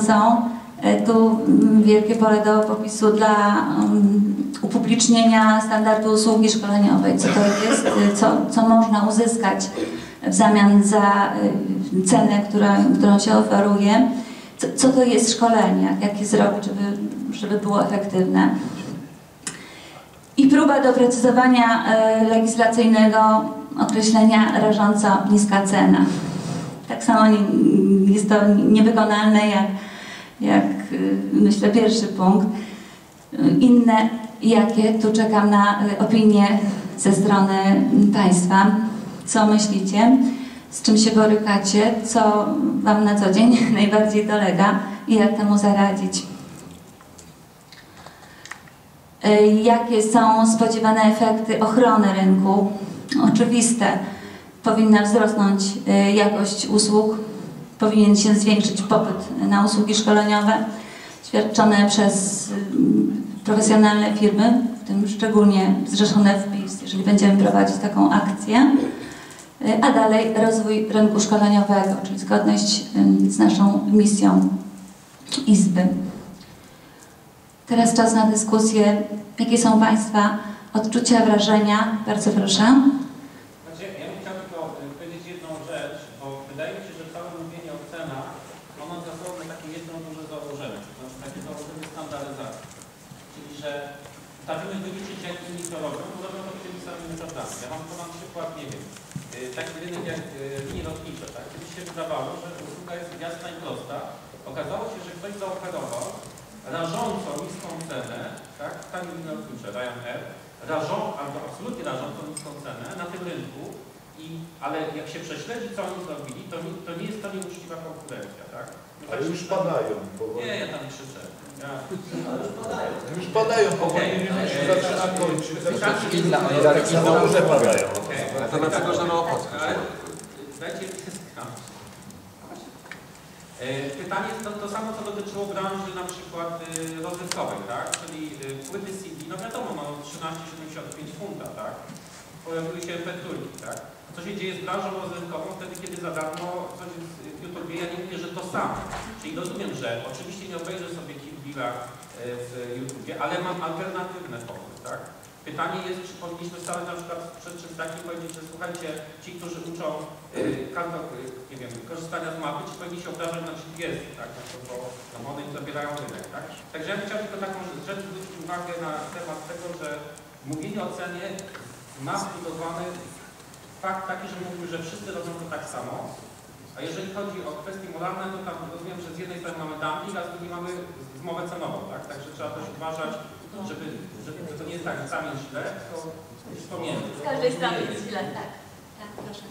Są e, tu mm, wielkie pole do popisu dla um, upublicznienia standardu usługi szkoleniowej. Co to jest, e, co, co można uzyskać w zamian za e, cenę, która, którą się oferuje. Co, co to jest szkolenie, jak, jak je zrobić, żeby, żeby było efektywne. I próba doprecyzowania legislacyjnego określenia rażąco niska cena. Tak samo jest to niewykonalne jak, jak y, myślę pierwszy punkt. Inne jakie? Tu czekam na y, opinię ze strony Państwa. Co myślicie? Z czym się borykacie? Co Wam na co dzień najbardziej dolega i jak temu zaradzić? Y, Jakie są spodziewane efekty ochrony rynku? Oczywiste. Powinna wzrosnąć y, jakość usług, powinien się zwiększyć popyt na usługi szkoleniowe świadczone przez y, profesjonalne firmy, w tym szczególnie zrzeszone w PiS, jeżeli będziemy prowadzić taką akcję. Y, A dalej rozwój rynku szkoleniowego, czyli zgodność z naszą misją Izby. Teraz czas na dyskusję. Jakie są Państwa odczucia, wrażenia? Bardzo proszę. Znaczy, ja bym chciał tylko y, powiedzieć jedną rzecz, bo wydaje mi się, że całe mówienie o cenach, ono za sobą ma takie jedno duże założenie, to znaczy takie założenie standaryzacji. Czyli, że staramy wyliczyć, jak inni to robią, bo robią to tymi samymi metodami. Ja mam podam przykład, nie wiem, y, taki rynek jak y, linie lotnicze, tak? Kiedyś się wydawało, że usługa jest jasna i prosta. Okazało się, że ktoś zaoferował rażąco niską cenę, tak? Tanie linie lotnicze, Ryanair, rażą, albo absolutnie rażąco niską cenę na tym rynku, i, ale jak się prześledzi, co oni zrobili, to, nie- to nie jest to nieuczciwa konkurencja, tak? No tak Ale już padają Nie, powoli. ja tam krzyczę. Ja, Już padają powoli, Okej, nie wiem, czy okej. zaczyna kończyć. Inna, I tak na górze padają. Ale to dlaczego, że na Ochocku? Ale dajcie skończyć. E, Pytanie jest to, to samo, co dotyczyło branży na przykład y, rozrywkowej, tak? Czyli y, płyty CD, no wiadomo, no 13,75 funta, tak? Pojawiły się MP3, tak? Co się dzieje z branżą rozrywkową wtedy, kiedy za darmo coś w YouTube, ja nie mówię, że to samo. Czyli rozumiem, że oczywiście nie obejrzę sobie Kill y, w YouTube, ale mam alternatywne pomysły, tak? Pytanie jest, czy powinniśmy stanąć na przykład przed czymś takim powiedzieć, że słuchajcie, ci, którzy uczą y, każdą, y, nie wiem, korzystania z mapy, ci powinni się obdarzać na GPS, tak? No, bo no, one im zabierają rynek, tak? Także ja bym chciał tylko taką rzecz zwrócić uwagę na temat tego, że mówienie o cenie ma zbudowany fakt taki, że mówimy, że wszyscy robią to tak samo, a jeżeli chodzi o kwestie moralne, to tam rozumiem, że z jednej strony mamy dumping, a z drugiej mamy zmowę cenową, tak? Także trzeba też uważać, żeby, żeby że to nie jest tak, sami źle, tylko gdzieś pomiędzy. Z każdej strony jest źle, tak. Tak, proszę.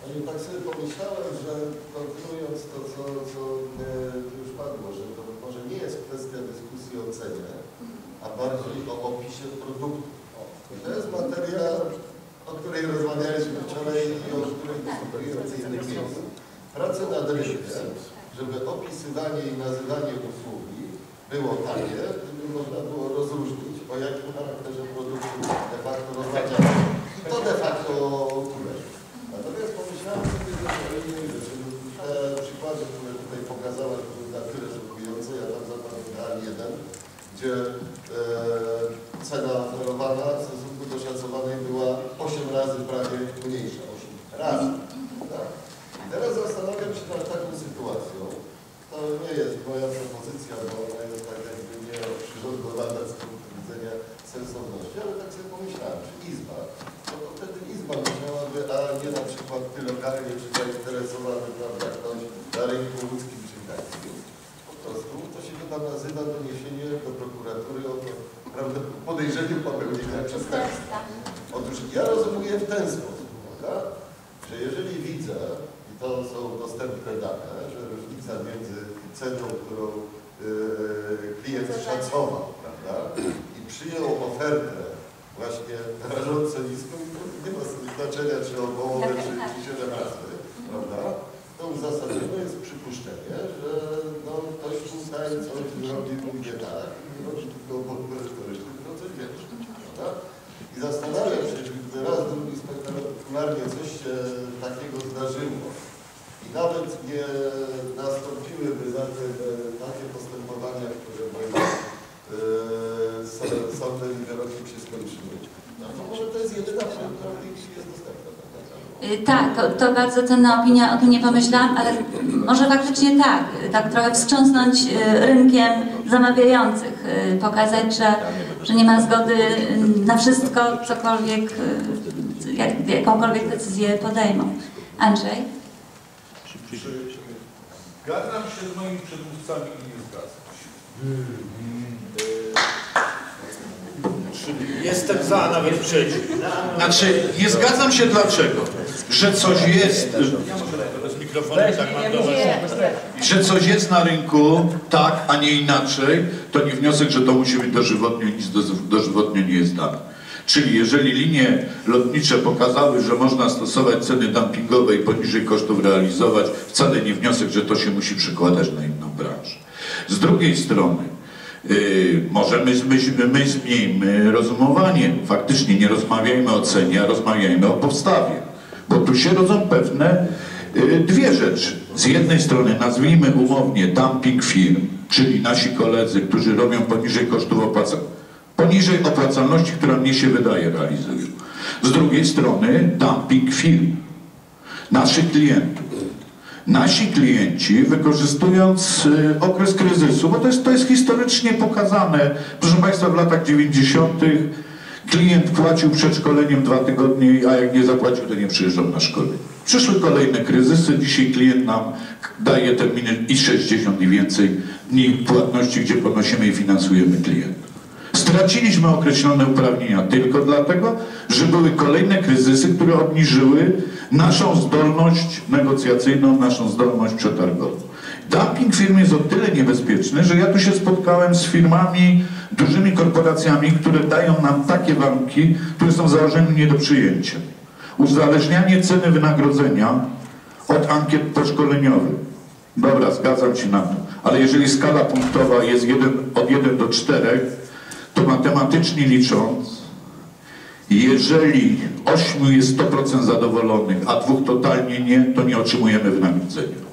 No i tak sobie pomyślałem, że kontynuując to, co, co e, tu już padło, że to może nie jest kwestia dyskusji o cenie, a bardziej o opisie produktu. I to jest materia, o której rozmawialiśmy wczoraj i o której dyskutujemy w innych miejscach. Prace nad rynkiem, żeby opisywanie i nazywanie usługi było takie, żeby można było rozróżnić, o jakim charakterze produktu de facto rozmawiamy. I to de facto kulerzy. Natomiast pomyślałem sobie też o innej. Te przykłady, które tutaj pokazałaś, były na tyle szokujące. Ja tam zapamiętałem jeden, gdzie e, cena oferowana w stosunku do szacowanej była 8 razy prawie mniejsza. 8 razy. Tak? I teraz zastanawiam się nad taką sytuacją. To nie jest moja propozycja, bo ona jest tak jakby nie przyrządowana z punktu widzenia sensowności, ale tak sobie pomyślałem, czy Izba, no to wtedy Izba musiałaby, a nie na przykład ty lokalnie, czy zainteresowany, prawda, ktoś na rynku ludzkim czy takim. Po prostu to się chyba nazywa doniesienie do prokuratury o to, prawda, podejrzeniu popełnienia przestępstwa. Otóż ja rozumuję w ten sposób, prawda, że jeżeli widzę, to są dostępne dane, że różnica między ceną, którą yy, klient szacował, prawda, i przyjął ofertę właśnie rażąco niską, i to nie ma znaczenia, czy o połowę, czy, czy siedem razy, prawda, to uzasadnione jest przypuszczenie, że no, ktoś tutaj coś robi nie tak, nie robi tylko merytorycznie, tylko coś więcej, prawda? I zastanawiam się, czy gdyby raz, drugi spektakularnie coś się takiego zdarzyło i nawet nie nastąpiłyby na tym e, tak. Y, Tak, to, to bardzo cenna opinia, o tym nie pomyślałam, ale może faktycznie tak, y, tak trochę wstrząsnąć y, rynkiem zamawiających, y, pokazać, że, że nie ma zgody y, na wszystko, cokolwiek, y, jak, jakąkolwiek decyzję podejmą. Andrzej? Zgadzam się z moimi przedmówcami i nie zgadzam się. Jestem za, nawet przeciw. Znaczy, nie zgadzam się dlaczego? Że coś jest... Tak mam. Że coś jest na rynku tak, a nie inaczej, to nie wniosek, że to musi być dożywotnie, nic do- dożywotnie nie jest dane. Czyli jeżeli linie lotnicze pokazały, że można stosować ceny dumpingowe i poniżej kosztów realizować, wcale nie wniosek, że to się musi przekładać na inną branżę. Z drugiej strony, może my, my, my zmieńmy rozumowanie. Faktycznie nie rozmawiajmy o cenie, a rozmawiajmy o podstawie. Bo tu się rodzą pewne yy, dwie rzeczy. Z jednej strony nazwijmy umownie dumping firm, czyli nasi koledzy, którzy robią poniżej kosztów opłacalności, poniżej opłacalności, która mnie się wydaje realizują. Z drugiej strony dumping firm, naszych klientów. Nasi klienci, wykorzystując y, okres kryzysu, bo to jest, to jest historycznie pokazane, proszę Państwa, w latach 90. klient płacił przed szkoleniem dwa tygodnie, a jak nie zapłacił, to nie przyjeżdżał na szkolenie. Przyszły kolejne kryzysy, dzisiaj klient nam daje terminy i 60 i więcej dni płatności, gdzie ponosimy i finansujemy klientów. Straciliśmy określone uprawnienia tylko dlatego, że były kolejne kryzysy, które obniżyły naszą zdolność negocjacyjną, naszą zdolność przetargową. Dumping firm jest o tyle niebezpieczny, że ja tu się spotkałem z firmami, dużymi korporacjami, które dają nam takie warunki, które są założeniem nie do przyjęcia. Uzależnianie ceny wynagrodzenia od ankiet poszkoleniowych. Dobra, zgadzam się na to, ale jeżeli skala punktowa jest jeden, od 1 do 4, to matematycznie licząc, jeżeli 8 jest 100% zadowolonych, a dwóch totalnie nie, to nie otrzymujemy wynagrodzenia.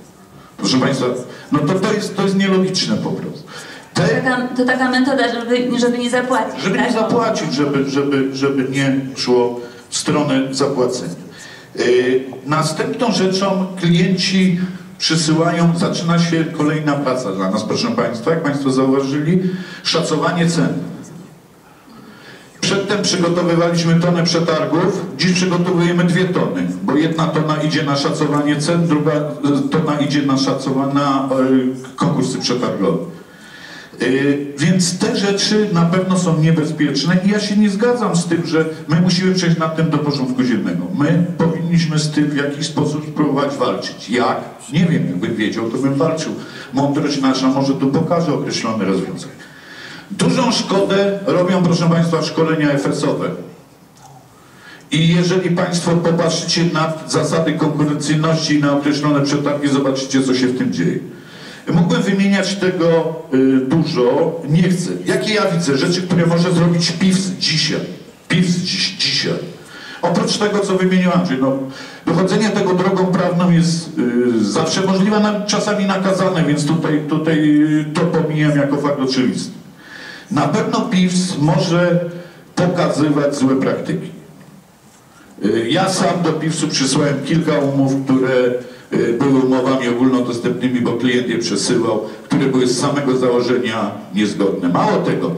Proszę Państwa, no to, to, jest, to jest nielogiczne po prostu. To Te, taka, to taka metoda, żeby, żeby nie zapłacić. żeby tak? nie zapłacić, żeby, żeby, żeby nie szło w stronę zapłacenia. Yy, następną rzeczą klienci przysyłają, zaczyna się kolejna praca dla nas, proszę Państwa, jak Państwo zauważyli, szacowanie cen. Przedtem przygotowywaliśmy tonę przetargów, dziś przygotowujemy dwie tony, bo jedna tona idzie na szacowanie cen, druga e, tona idzie na szacowanie na e, konkursy przetargowe. Yy, Więc te rzeczy na pewno są niebezpieczne i ja się nie zgadzam z tym, że my musimy przejść nad tym do porządku dziennego. My powinniśmy z tym w jakiś sposób spróbować walczyć. Jak? Nie wiem, jakbym wiedział, to bym walczył. Mądrość nasza może tu pokaże określone rozwiązania. Dużą szkodę robią, proszę Państwa, szkolenia FS-owe. I jeżeli Państwo popatrzycie na zasady konkurencyjności i na określone przetargi, zobaczycie, co się w tym dzieje. Mógłbym wymieniać tego y, dużo, nie chcę. Jakie ja widzę rzeczy, które może zrobić PiWS dzisiaj? PiWS dziś, dzisiaj. Oprócz tego, co wymienił Andrzej, no, dochodzenie tego drogą prawną jest y, zawsze możliwe, czasami nakazane, więc tutaj, tutaj y, to pomijam jako fakt oczywisty. Na pewno PiWS może pokazywać złe praktyki. Y, Ja sam do PiWS-u przysłałem kilka umów, które y, były umowami ogólnodostępnymi, bo klient je przesyłał, które były z samego założenia niezgodne. Mało tego,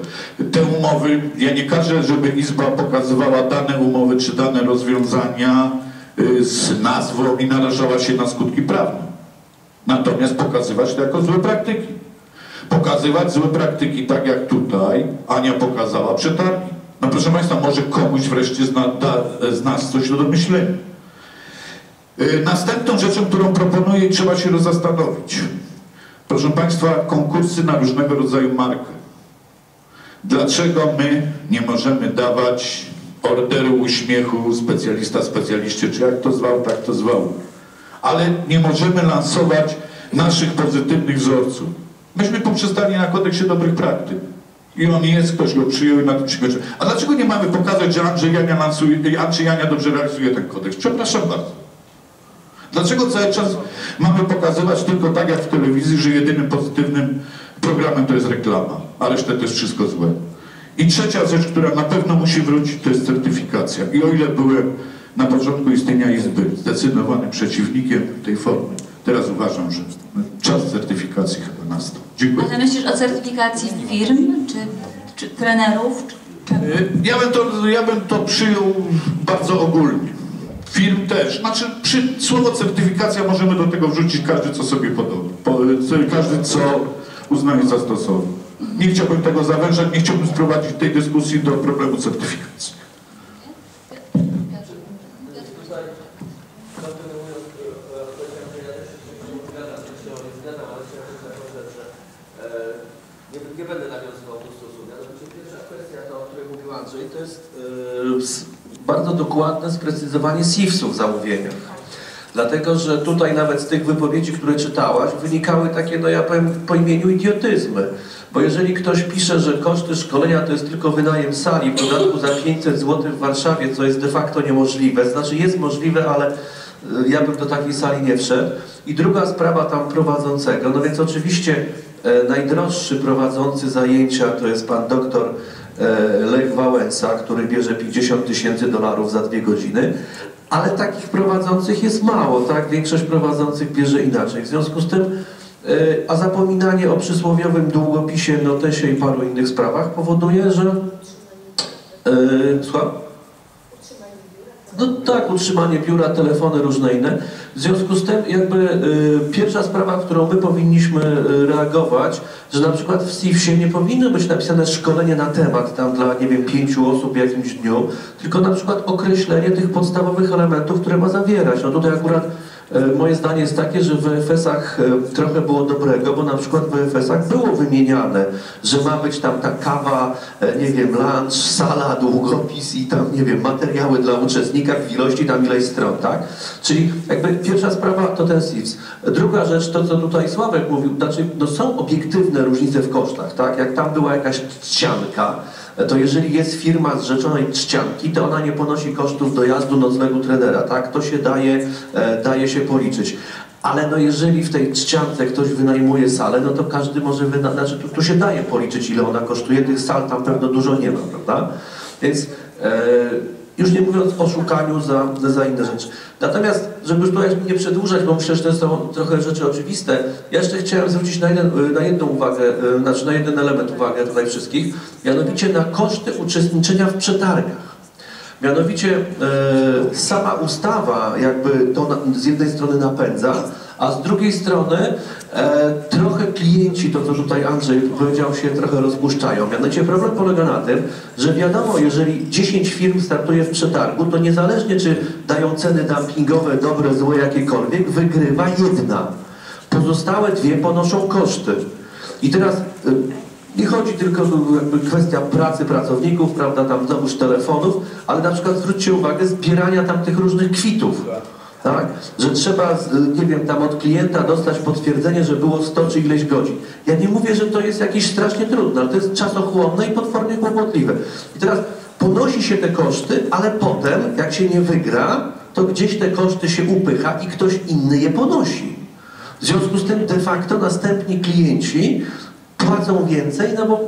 te umowy, ja nie każę, żeby Izba pokazywała dane umowy czy dane rozwiązania y, z nazwą i narażała się na skutki prawne. Natomiast pokazywać to jako złe praktyki. Pokazywać złe praktyki, tak jak tutaj Ania pokazała przetargi. No proszę Państwa, może komuś wreszcie z, na, da, z nas coś do myślenia. Yy, Następną rzeczą, którą proponuję trzeba się zastanowić. Proszę Państwa, konkursy na różnego rodzaju markę. Dlaczego my nie możemy dawać orderu uśmiechu specjalista specjaliście, czy jak to zwał, tak to zwał. Ale nie możemy lansować naszych pozytywnych wzorców. Myśmy poprzestali na kodeksie dobrych praktyk. I on jest, ktoś go przyjął i na tym się. A dlaczego nie mamy pokazać, że Andrzej Jania, lansuje, Andrzej Jania dobrze realizuje ten kodeks? Przepraszam bardzo. Dlaczego cały czas mamy pokazywać tylko tak jak w telewizji, że jedynym pozytywnym programem to jest reklama, a resztę to jest wszystko złe? I trzecia rzecz, która na pewno musi wrócić, to jest certyfikacja. I o ile byłem na początku istnienia Izby zdecydowanym przeciwnikiem tej formy, teraz uważam, że czas certyfikacji Dziękuję. Ale myślisz o certyfikacji firm, czy, czy trenerów, czy? Y, Ja bym, to, ja bym to przyjął bardzo ogólnie. Firm też. Znaczy, przy, słowo certyfikacja możemy do tego wrzucić każdy, co sobie podoba. Po, każdy, co uznaje za stosowne. Nie chciałbym tego zawężać, nie chciałbym sprowadzić tej dyskusji do problemu certyfikacji. Tutaj kontynuując e, powiedziałem, że ja też się z tym zgadzam, że się nie zgadzam, ale chciałem tylko taką rzecz, że e, nie, nie będę nawiązywał do stosunku. Mianowicie pierwsza kwestia, to, o której mówił Andrzej, to jest e, s- bardzo dokładne sprecyzowanie SIFS-u w zamówieniach. Dlatego, że tutaj nawet z tych wypowiedzi, które czytałaś, wynikały takie, no ja powiem po imieniu idiotyzmy. Bo jeżeli ktoś pisze, że koszty szkolenia to jest tylko wynajem sali, w dodatku za 500 zł w Warszawie, co jest de facto niemożliwe, znaczy jest możliwe, ale y, ja bym do takiej sali nie wszedł. I druga sprawa tam prowadzącego, no więc oczywiście e, najdroższy prowadzący zajęcia to jest pan doktor Lech Wałęsa, który bierze 50 tysięcy dolarów za dwie godziny, ale takich prowadzących jest mało, tak? Większość prowadzących bierze inaczej. W związku z tym, e, a zapominanie o przysłowiowym długopisie, notesie i paru innych sprawach powoduje, że... E, słucham? No tak, utrzymanie biura, telefony różne inne. W związku z tym jakby y, pierwsza sprawa, którą my powinniśmy y, reagować, że na przykład w SIF-ie nie powinno być napisane szkolenie na temat tam dla, nie wiem, pięciu osób w jakimś dniu, tylko na przykład określenie tych podstawowych elementów, które ma zawierać. No tutaj akurat moje zdanie jest takie, że w EFS-ach e, trochę było dobrego, bo na przykład w EFS-ach było wymieniane, że ma być tam ta kawa, e, nie wiem, lunch, sala, długopis i tam, nie wiem, materiały dla uczestnika w ilości tam ileś stron, tak? Czyli jakby pierwsza sprawa to ten SIFS. Druga rzecz, to co tutaj Sławek mówił, znaczy no są obiektywne różnice w kosztach, tak? Jak tam była jakaś ścianka, to jeżeli jest firma z rzeczonej czcianki, to ona nie ponosi kosztów dojazdu nocnego trenera, tak? To się daje, e, daje się policzyć. Ale no jeżeli w tej czciance ktoś wynajmuje salę, no to każdy może wyna... znaczy tu, tu się daje policzyć ile ona kosztuje, tych sal tam pewno dużo nie ma, prawda? Więc e, już nie mówiąc o szukaniu za, za inne rzeczy. Natomiast, żeby już tutaj nie przedłużać, bo że to są trochę rzeczy oczywiste, ja jeszcze chciałem zwrócić na, jeden, na jedną uwagę, e, znaczy na jeden element uwagę tutaj wszystkich, mianowicie na koszty uczestniczenia w przetargach. Mianowicie e, sama ustawa jakby to na, z jednej strony napędza, a z drugiej strony e, trochę klienci, to co tutaj Andrzej powiedział, się trochę rozpuszczają. Mianowicie problem polega na tym, że wiadomo, jeżeli 10 firm startuje w przetargu, to niezależnie czy dają ceny dumpingowe, dobre, złe, jakiekolwiek, wygrywa jedna. Pozostałe dwie ponoszą koszty. I teraz y, nie chodzi tylko jakby kwestia pracy pracowników, prawda, tam znowuż telefonów, ale na przykład zwróćcie uwagę zbierania tam tych różnych kwitów. Tak? Że trzeba, z- nie wiem, tam od klienta dostać potwierdzenie, że było 100 czy ileś godzin. Ja nie mówię, że to jest jakieś strasznie trudne, ale to jest czasochłonne i potwornie kłopotliwe. I teraz ponosi się te koszty, ale potem, jak się nie wygra, to gdzieś te koszty się upycha i ktoś inny je ponosi. W związku z tym de facto następni klienci płacą więcej, no bo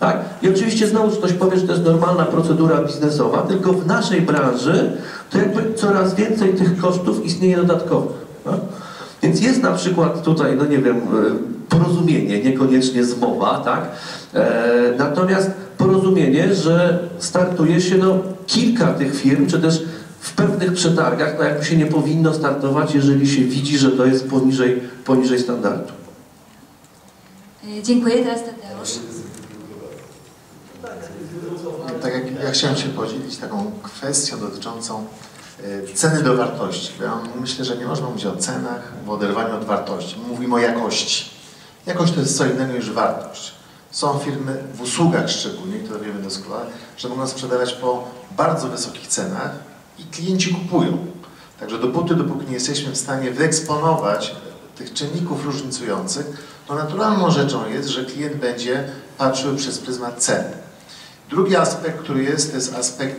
tak? I oczywiście znowu ktoś powie, że to jest normalna procedura biznesowa, tylko w naszej branży to jakby coraz więcej tych kosztów istnieje dodatkowych. Tak? Więc jest na przykład tutaj, no nie wiem, e, porozumienie, niekoniecznie zmowa, tak? E, natomiast porozumienie, że startuje się no, kilka tych firm, czy też w pewnych przetargach, no jakby się nie powinno startować, jeżeli się widzi, że to jest poniżej, poniżej standardu. Y, Dziękuję, teraz Tadeusz. Tak jak ja chciałem się podzielić taką kwestią dotyczącą e, ceny do wartości. Ja myślę, że nie można mówić o cenach w oderwaniu od wartości. My Mówimy o jakości. Jakość to jest co innego niż wartość. Są firmy w usługach szczególnie, to wiemy doskonale, że mogą sprzedawać po bardzo wysokich cenach i klienci kupują. Także dopóty, dopóki nie jesteśmy w stanie wyeksponować tych czynników różnicujących, to naturalną rzeczą jest, że klient będzie patrzył przez pryzmat ceny. Drugi aspekt, który jest, to jest aspekt